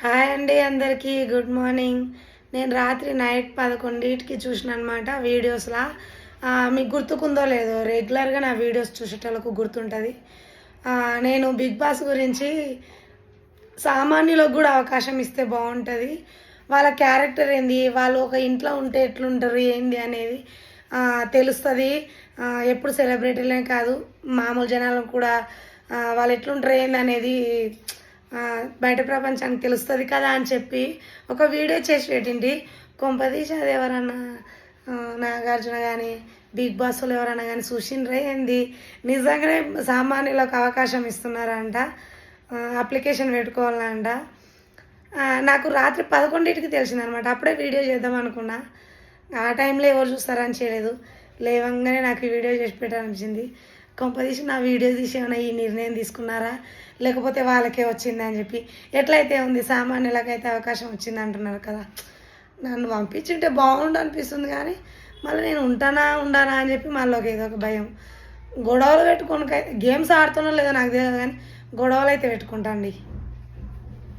Hi అండి అందరికీ good morning. నేను రాత్రి నైట్ పదకొండింటికి చూసిన అనమాట వీడియోస్లా మీకు గుర్తుకుందో లేదో రెగ్యులర్గా నా వీడియోస్ చూసేటోళ్ళకు గుర్తుంటుంది. నేను బిగ్ బాస్ గురించి సామాన్యులకు కూడా అవకాశం ఇస్తే బాగుంటుంది. వాళ్ళ క్యారెక్టర్ ఏంది వాళ్ళు ఒక ఇంట్లో ఉంటే ఎట్లుంటారు ఏంది అనేది తెలుస్తుంది. ఎప్పుడు సెలబ్రిటీలే కాదు మామూలు జనాలకు కూడా వాళ్ళు ఎట్లుంటారు ఏంది అనేది బయట ప్రపంచానికి తెలుస్తుంది కదా అని చెప్పి ఒక వీడియో చేసి పెట్టింది. కొంపదీసి అది ఎవరన్నా నాగార్జున కానీ బిగ్ బాస్లో ఎవరన్నా కానీ చూసిండ్రే ఏంది? నిజంగానే సామాన్యులకు అవకాశం ఇస్తున్నారంట. అప్లికేషన్ పెట్టుకోవాలంట. నాకు రాత్రి పదకొండింటికి తెలిసిందనమాట. అప్పుడే వీడియో చేద్దాం అనుకున్నా. ఆ టైంలో ఎవరు చూస్తారని చేయలేదు. లేవంగానే నాకు ఈ వీడియో చేసి పెట్టాలనిపించింది. కొంపదీసి నా వీడియో తీసి ఏమైనా ఈ నిర్ణయం తీసుకున్నారా? లేకపోతే వాళ్ళకే వచ్చింది అని చెప్పి. ఎట్లయితే ఉంది సామాన్యులకైతే అవకాశం వచ్చింది అంటున్నారు కదా. నన్ను పంపించుంటే బాగుండు అనిపిస్తుంది కానీ మళ్ళీ నేను ఉంటానా ఉండానా అని చెప్పి మళ్ళీ ఒక ఏదో ఒక భయం. గొడవలు పెట్టుకొని గేమ్స్ ఆడుతున్నా లేదో నాకు తెలియదు కానీ గొడవలు అయితే పెట్టుకుంటాండి